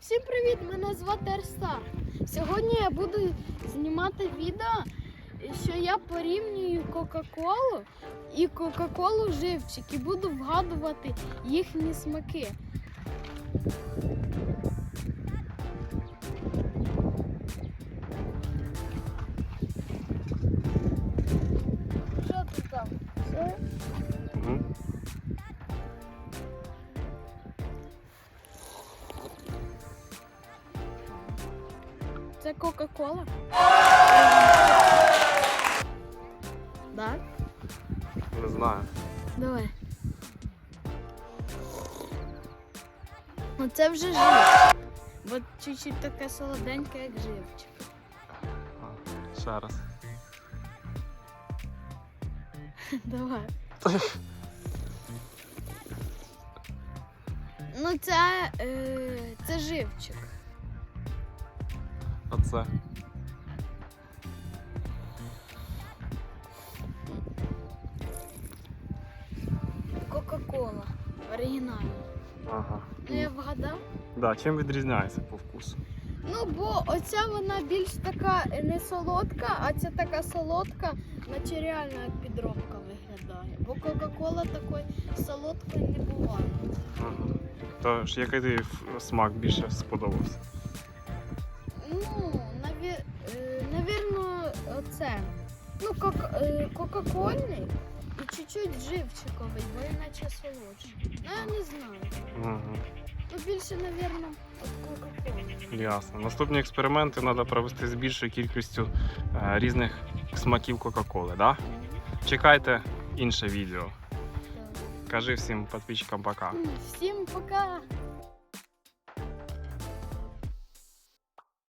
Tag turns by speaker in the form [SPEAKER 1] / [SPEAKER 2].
[SPEAKER 1] Всім привіт! Мене звати Ерстар. Сьогодні я буду знімати відео, що я порівнюю Кока-Колу і Кока-Колу живчик і буду вгадувати їхні смаки. Що ти там? Все? Це Кока-Кола? Так?
[SPEAKER 2] Не знаю.
[SPEAKER 1] Давай. Це вже живчик. Бо чуть-чуть таке солоденьке, як живчик.
[SPEAKER 2] Ще раз.
[SPEAKER 1] Давай. Ну це, е, це живчик.
[SPEAKER 2] Оце.
[SPEAKER 1] Кока-Кола. Оригінальна.
[SPEAKER 2] Ага.
[SPEAKER 1] Ну я вгадав.
[SPEAKER 2] Да, чим відрізняється по вкусу?
[SPEAKER 1] Ну, бо оця вона більш така е, не солодка, а ця така солодка, наче реально як підробка виглядає. Бо Кока-Кола такої солодкої не буває.
[SPEAKER 2] Ага. Тож, який тобі смак більше сподобався?
[SPEAKER 1] Навірно. Ну, кок... е, кока-кольний і чуть-чуть живчиковий, бо іначе солодший. Ну, я не знаю.
[SPEAKER 2] Ага.
[SPEAKER 1] Ну, більше, навірно, от кока-коли.
[SPEAKER 2] Ясно. Наступні експерименти треба провести з більшою кількістю е, різних смаків Кока-Коли, да? Чекайте інше відео. Кажи всім підписчикам пока.
[SPEAKER 1] Всім пока!